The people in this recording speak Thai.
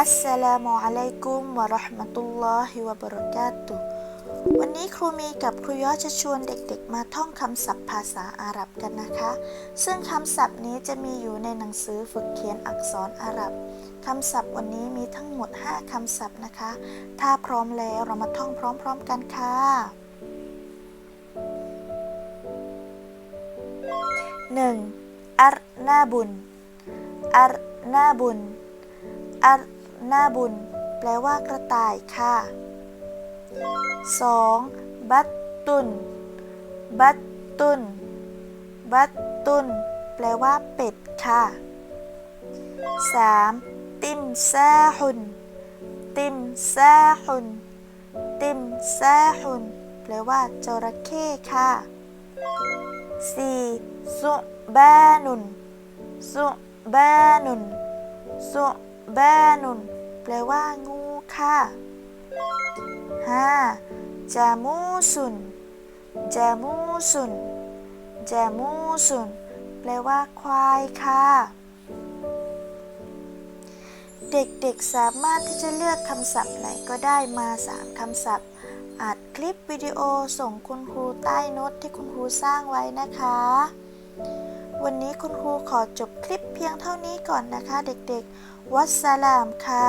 อัสสลามุอะลัยกุมวะเราะห์มะตุลลอฮิวะบะเราะกาตุวันนี้ครูมีกับครูยอจะชวนเด็กๆ มาท่องคำศัพท์ภาษาอาหรับกันนะคะ ซึ่งคำศัพท์นี้จะมีอยู่ในหนังสือฝึกเขียนอักษรอาหรับคำศัพท์วันนี้มีทั้งหมด 5คำศัพท์นะคะ ถ้าพร้อมแล้วเรามาท่องพร้อม ๆ กันค่ะ 1. อัรนาบุนอัรนาบุนอัร หน้าบุนแปลว่ากระต่ายค่ะ 2. บัตตุน บัตตุน บัตตุน แปลว่าเป็ดค่ะ 3. ติมซาฮุน ติมซาฮุน ติมซาฮุน แปลว่าจระเข้ค่ะ 4. ซุบานุนซุบานุน สุ ซุบานุนแปลว่างูค่ะ 5. จามูสุนจามูสุนจามูสุนแปลว่าควายค่ะ เด็กๆสามารถที่จะเลือกคำศัพท์ไหนก็ได้มา3คำศัพท์อัดคลิปวิดีโอส่งคุณครูใต้โน้ตที่คุณครูสร้างไว้นะคะ วันนี้คุณครูขอจบคลิปเพียงเท่านี้ก่อนนะคะเด็กๆ วัสสลามค่ะ